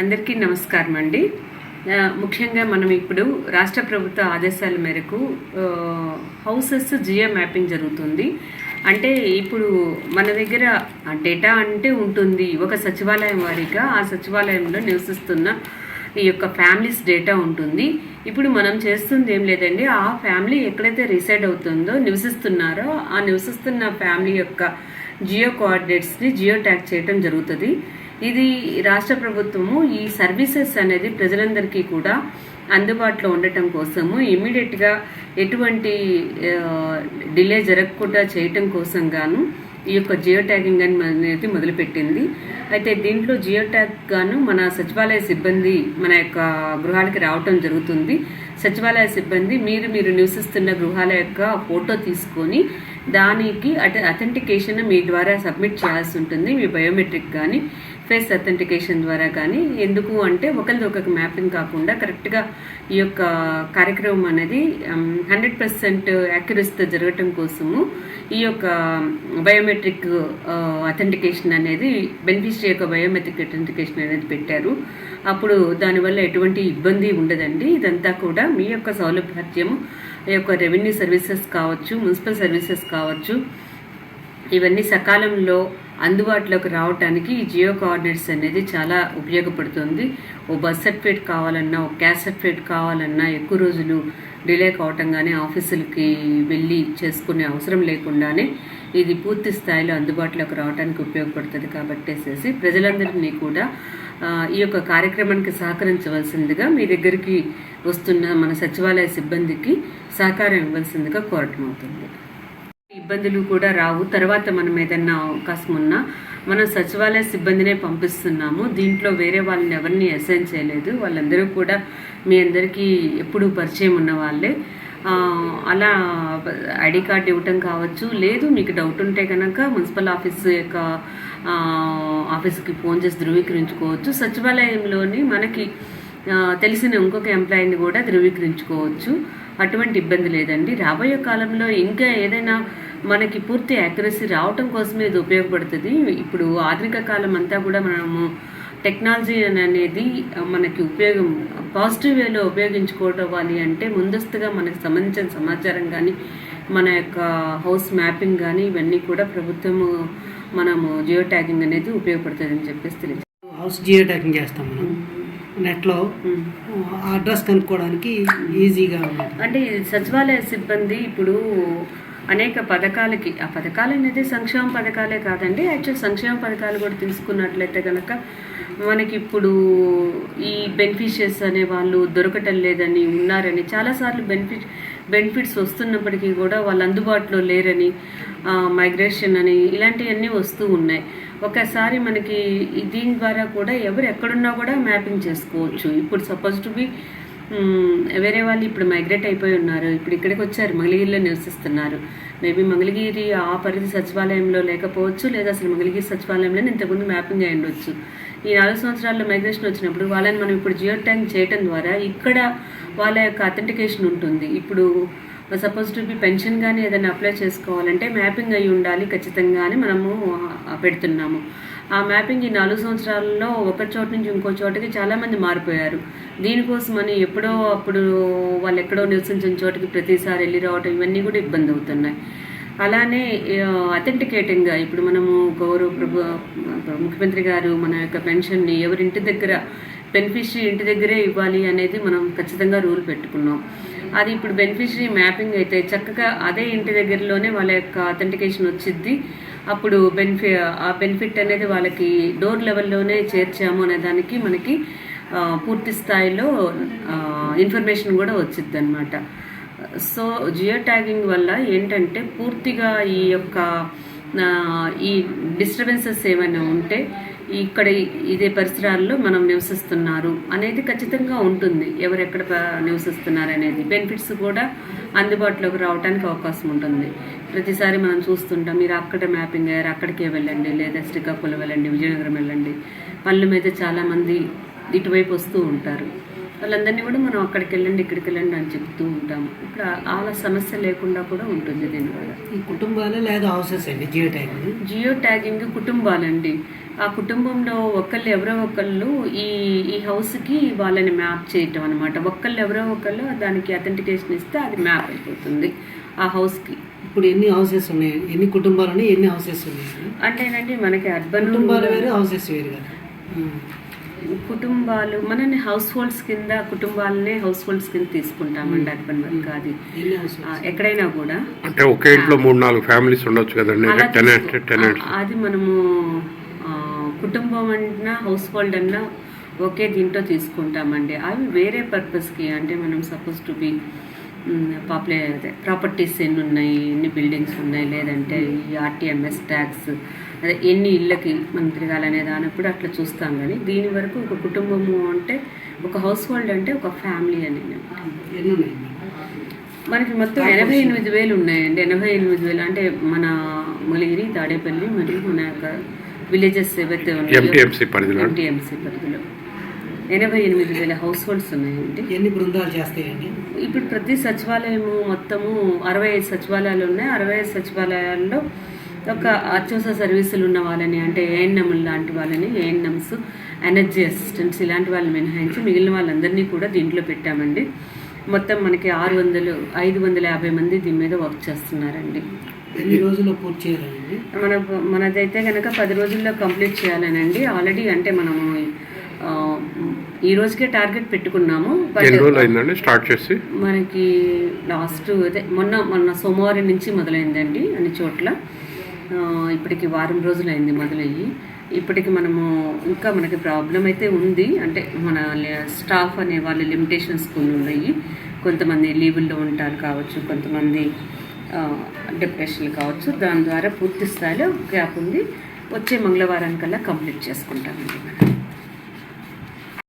అందరికీ నమస్కారం అండి. ముఖ్యంగా మనం ఇప్పుడు రాష్ట్ర ప్రభుత్వ ఆదేశాల మేరకు హౌసెస్ జియో మ్యాపింగ్ జరుగుతుంది. అంటే ఇప్పుడు మన దగ్గర డేటా అంటే ఉంటుంది. ఒక సచివాలయం వారిగా ఆ సచివాలయంలో నివసిస్తున్న ఈ యొక్క ఫ్యామిలీస్ డేటా ఉంటుంది. ఇప్పుడు మనం చేస్తుంది ఏం లేదండి ఆ ఫ్యామిలీ ఎక్కడైతే రిసైడ్ అవుతుందో నివసిస్తున్నారో ఆ నివసిస్తున్న ఫ్యామిలీ యొక్క జియో కోఆర్డినేట్స్ని జియో ట్యాగ్ చేయడం జరుగుతుంది. ఇది రాష్ట్ర ప్రభుత్వము ఈ సర్వీసెస్ అనేది ప్రజలందరికీ కూడా అందుబాటులో ఉండటం కోసము ఇమీడియట్గా ఎటువంటి డిలే జరగకుండా చేయటం కోసం గాను ఈ యొక్క జియో ట్యాగింగ్ అని అనేది మొదలుపెట్టింది. అయితే దీంట్లో జియో ట్యాగ్ గాను మన సచివాలయ సిబ్బంది మన యొక్క గృహాలకి రావటం జరుగుతుంది. సచివాలయ సిబ్బంది మీరు మీరు నివసిస్తున్న గృహాల యొక్క ఫోటో తీసుకొని దానికి అటె అథెంటికేషన్ మీ ద్వారా సబ్మిట్ చేయాల్సి ఉంటుంది మీ బయోమెట్రిక్ కానీ. ఫేస్ అథెంటికేషన్ ద్వారా కానీ ఎందుకు అంటే ఒకరిది ఒకరికి మ్యాపింగ్ కాకుండా కరెక్ట్గా ఈ యొక్క కార్యక్రమం అనేది హండ్రెడ్ పర్సెంట్ యాక్యురసీతో జరగటం కోసము ఈ యొక్క బయోమెట్రిక్ అథెంటికేషన్ uh, అనేది బెనిఫిషరీ యొక్క బయోమెట్రిక్ అథెంటికేషన్ అనేది పెట్టారు. అప్పుడు దానివల్ల ఎటువంటి ఇబ్బంది ఉండదండి. ఇదంతా కూడా మీ యొక్క సౌలభ్యము ఈ యొక్క రెవెన్యూ సర్వీసెస్ కావచ్చు మున్సిపల్ సర్వీసెస్ కావచ్చు ఇవన్నీ సకాలంలో అందుబాటులోకి రావడానికి ఈ జియో కోఆర్డినేట్స్ అనేది చాలా ఉపయోగపడుతుంది. ఓ బస్ సర్టిఫికేట్ కావాలన్నా ఓ క్యాస్ట్ సర్టిఫికేట్ కావాలన్నా ఎక్కువ రోజులు డిలే కావటం కానీ ఆఫీసులకి వెళ్ళి చేసుకునే అవసరం లేకుండానే ఇది పూర్తి స్థాయిలో అందుబాటులోకి రావడానికి ఉపయోగపడుతుంది కాబట్టేసేసి ప్రజలందరినీ కూడా ఈ యొక్క కార్యక్రమానికి సహకరించవలసిందిగా మీ దగ్గరికి వస్తున్న మన సచివాలయ సిబ్బందికి సహకారం ఇవ్వాల్సిందిగా కోరటం అవుతుంది ఇబ్బందులు కూడా రావు. తర్వాత మనం ఏదన్నా అవకాశం ఉన్నా మనం సచివాలయ సిబ్బందినే పంపిస్తున్నాము. దీంట్లో వేరే వాళ్ళని ఎవరిని అసైన్ చేయలేదు. వాళ్ళందరూ కూడా మీ అందరికీ ఎప్పుడు పరిచయం ఉన్న వాళ్ళే. అలా ఐడి కార్డు ఇవ్వటం కావచ్చు. లేదు మీకు డౌట్ ఉంటే కనుక మున్సిపల్ ఆఫీస్ యొక్క ఆఫీస్కి ఫోన్ చేసి ధృవీకరించుకోవచ్చు. సచివాలయంలోని మనకి తెలిసిన ఇంకొక ఎంప్లాయీని కూడా ధృవీకరించుకోవచ్చు. అటువంటి ఇబ్బంది లేదండి. రాబోయే కాలంలో ఇంకా ఏదైనా మనకి పూర్తి యాక్యురసీ రావటం కోసమే ఇది ఉపయోగపడుతుంది. ఇప్పుడు ఆధునిక కాలం అంతా కూడా మనము టెక్నాలజీ అని అనేది మనకి ఉపయోగం పాజిటివ్ వేలో ఉపయోగించుకోవాలి అంటే ముందస్తుగా మనకు సంబంధించిన సమాచారం కానీ మన యొక్క హౌస్ మ్యాపింగ్ కానీ ఇవన్నీ కూడా ప్రభుత్వము మనము జియో ట్యాగింగ్ అనేది ఉపయోగపడుతుందని చెప్పేసి తెలియదు హౌస్ జియో ట్యాగింగ్ చేస్తాం మనం. నెట్లో ఆ అడ్రస్ కనుక్కోవడానికి ఈజీగా ఉంటుంది అంటే సచివాలయ సిబ్బంది ఇప్పుడు అనేక పథకాలకి ఆ పథకాలు అనేది సంక్షేమ పథకాలే కాదండి యాక్చువల్ సంక్షేమ పథకాలు కూడా తీసుకున్నట్లయితే కనుక మనకి ఇప్పుడు ఈ బెనిఫిషియర్స్ అనే వాళ్ళు దొరకటం లేదని ఉన్నారని చాలాసార్లు బెనిఫిట్ బెనిఫిట్స్ వస్తున్నప్పటికీ కూడా వాళ్ళు అందుబాటులో లేరని మైగ్రేషన్ అని ఇలాంటివన్నీ వస్తూ ఉన్నాయి. ఒకసారి మనకి దీని ద్వారా కూడా ఎవరు ఎక్కడున్నా కూడా మ్యాపింగ్ చేసుకోవచ్చు. ఇప్పుడు సపోజ్ టు బి వేరే వాళ్ళు ఇప్పుడు మైగ్రేట్ అయిపోయి ఉన్నారు. ఇప్పుడు ఇక్కడికి వచ్చారు మంగళగిరిలో నివసిస్తున్నారు. మేబీ మంగళగిరి ఆ పరిధి సచివాలయంలో లేకపోవచ్చు లేదా అసలు మంగళగిరి సచివాలయంలో ఇంతకుముందు మ్యాపింగ్ అయి ఉండొచ్చు. ఈ నాలుగు సంవత్సరాల్లో మైగ్రేషన్ వచ్చినప్పుడు వాళ్ళని మనం ఇప్పుడు జియో ట్యాంక్ చేయటం ద్వారా ఇక్కడ వాళ్ళ యొక్క అథెంటికేషన్ ఉంటుంది. ఇప్పుడు సపోజ్ టు బి పెన్షన్ కానీ ఏదైనా అప్లై చేసుకోవాలంటే మ్యాపింగ్ అయి ఉండాలి ఖచ్చితంగా అని మనము పెడుతున్నాము. ఆ మ్యాపింగ్ ఈ నాలుగు సంవత్సరాల్లో ఒక చోట నుంచి ఇంకో చోటకి చాలామంది మారిపోయారు. దీనికోసమని ఎప్పుడో అప్పుడు వాళ్ళు ఎక్కడో నివసించిన చోటుకి ప్రతిసారి వెళ్ళి రావటం ఇవన్నీ కూడా ఇబ్బంది అవుతున్నాయి. అలానే అథెంటికేటింగ్గా ఇప్పుడు మనము గౌరవ ప్రభు ముఖ్యమంత్రి గారు మన యొక్క పెన్షన్ని ఎవరి ఇంటి దగ్గర బెనిఫిషరీ ఇంటి దగ్గరే ఇవ్వాలి అనేది మనం ఖచ్చితంగా రూల్ పెట్టుకున్నాం. అది ఇప్పుడు బెనిఫిషరీ మ్యాపింగ్ అయితే చక్కగా అదే ఇంటి దగ్గరలోనే వాళ్ళ యొక్క అథెంటికేషన్ వచ్చిద్ది. అప్పుడు బెనిఫి ఆ బెనిఫిట్ అనేది వాళ్ళకి డోర్ లెవెల్లోనే చేర్చాము అనే దానికి మనకి పూర్తి స్థాయిలో ఇన్ఫర్మేషన్ కూడా వచ్చింది అనమాట సో జియో ట్యాగింగ్ వల్ల ఏంటంటే పూర్తిగా ఈ యొక్క ఈ డిస్టర్బెన్సెస్ ఏమైనా ఉంటే ఇక్కడ ఇదే పరిసరాల్లో మనం నివసిస్తున్నారు అనేది ఖచ్చితంగా ఉంటుంది. ఎవరెక్కడ నివసిస్తున్నారు అనేది బెనిఫిట్స్ కూడా అందుబాటులోకి రావడానికి అవకాశం ఉంటుంది. ప్రతిసారి మనం చూస్తుంటాం మీరు అక్కడ మ్యాపింగ్ అయ్యారు అక్కడికే వెళ్ళండి లేదా శ్రీకాకుళం వెళ్ళండి విజయనగరం వెళ్ళండి. పళ్ళ మీద చాలామంది ఇటువైపు వస్తూ ఉంటారు. వాళ్ళందరినీ కూడా మనం అక్కడికి వెళ్ళండి ఇక్కడికి వెళ్ళండి అని చెప్తూ ఉంటాము. ఇక్కడ అలా సమస్య లేకుండా కూడా ఉంటుంది దీనివల్ల. ఈ కుటుంబాలే లేదా హౌసెస్ అండి జియో ట్యాకింగ్ జియో ట్యాగింగ్ కుటుంబాలండి. ఆ కుటుంబంలో ఒకళ్ళు ఎవరో ఒకళ్ళు ఈ ఈ హౌస్కి వాళ్ళని మ్యాప్ చేయటం అనమాట ఒకళ్ళు ఎవరో ఒకళ్ళు దానికి అథెంటికేషన్ ఇస్తే అది మ్యాప్ అయిపోతుంది ఆ హౌస్కి. ఇప్పుడు ఎన్ని హౌసెస్ ఉన్నాయి? ఎన్ని కుటుంబాలు ఉన్నాయి? ఎన్ని హౌసెస్ ఉన్నాయి? అంటేనండి మనకి అర్బన్ కుటుంబాలు వేరు హౌసెస్ వేరు కదా. కుటుంబాలు మనని హౌస్ హోల్డ్స్ కింద కుటుంబాలనే హౌస్ హోల్డ్స్ కింద తీసుకుంటామండి అర్బన్ వర్క్ అది. ఎక్కడైనా కూడా. అంటే ఒకే ఇంట్లో మూడు నాలుగు ఫ్యామిలీస్ ఉండొచ్చు కదండి అది మనము కుటుంబం అన్నా హౌస్ హోల్డ్ అన్నా ఒకే దీంట్లో తీసుకుంటామండి. అవి వేరే పర్పస్కి అంటే మనం సపోజ్ టు బి పాపులే ప్రాపర్టీస్ ఎన్ని ఉన్నాయి ఎన్ని బిల్డింగ్స్ ఉన్నాయి లేదంటే ఈ ఆర్టీఎంఎస్ ట్యాక్స్ అదే ఎన్ని ఇళ్ళకి మనం తిరగాలనే దానప్పుడు అట్లా చూస్తాం కానీ దీని వరకు ఒక కుటుంబము అంటే ఒక హౌస్ హోల్డ్ అంటే ఒక ఫ్యామిలీ అని ఎన్ని ఉన్నాయి మనకి మొత్తం ఎనభై ఎనిమిది వేలు ఉన్నాయండి. ఎనభై ఎనిమిది వేలు అంటే మన ములిగిరి తాడేపల్లి మరియు మన యొక్క విలేజెస్ ఏవైతే ఎంటీఎంసీ పరిధిలో. ఎంటీఎంసీ పరిధిలో. ఎనభై ఎనిమిది వేల హౌస్ హోల్డ్స్ ఉన్నాయండి. ఎన్ని బృందాలు చేస్తాయండి? ఇప్పుడు ప్రతి సచివాలయము మొత్తము అరవై ఐదు సచివాలయాలు ఉన్నాయి. అరవై ఐదు సచివాలయాల్లో ఒక అత్యవసర సర్వీసులు ఉన్న వాళ్ళని అంటే ఏఎన్ఎం లాంటి వాళ్ళని ఏఎన్ఎంస్ ఎనర్జీ అసిస్టెంట్స్ ఇలాంటి వాళ్ళని మినహాయించి మిగిలిన వాళ్ళందరినీ కూడా దీంట్లో పెట్టామండి. మొత్తం మనకి ఆరు వందలు ఐదు వందల యాభై మంది దీని మీద వర్క్ చేస్తున్నారండి. ఎన్ని రోజుల్లో పూర్తి చేయాలండి? మన మనదైతే కనుక పది రోజుల్లో కంప్లీట్ చేయాలనండి. ఆల్రెడీ అంటే మనము ఈ రోజుకే టార్గెట్ పెట్టుకున్నాము. స్టార్ట్ చేసి? మనకి లాస్ట్ అదే మొన్న మొన్న సోమవారం నుంచి మొదలైందండి అన్ని చోట్ల. ఇప్పటికి వారం రోజులు అయింది మొదలయ్యి. ఇప్పటికి మనము ఇంకా మనకి ప్రాబ్లం అయితే ఉంది. అంటే మన స్టాఫ్ అనే వాళ్ళ లిమిటేషన్స్ కొన్ని ఉన్నాయి. కొంతమంది లీవుల్లో ఉంటారు కావచ్చు కొంతమంది డిప్రెషన్ కావచ్చు. దాని ద్వారా పూర్తి స్థాయిలో గ్యాప్ ఉంది. వచ్చే మంగళవారానికల్లా కంప్లీట్ చేసుకుంటామండి మనం.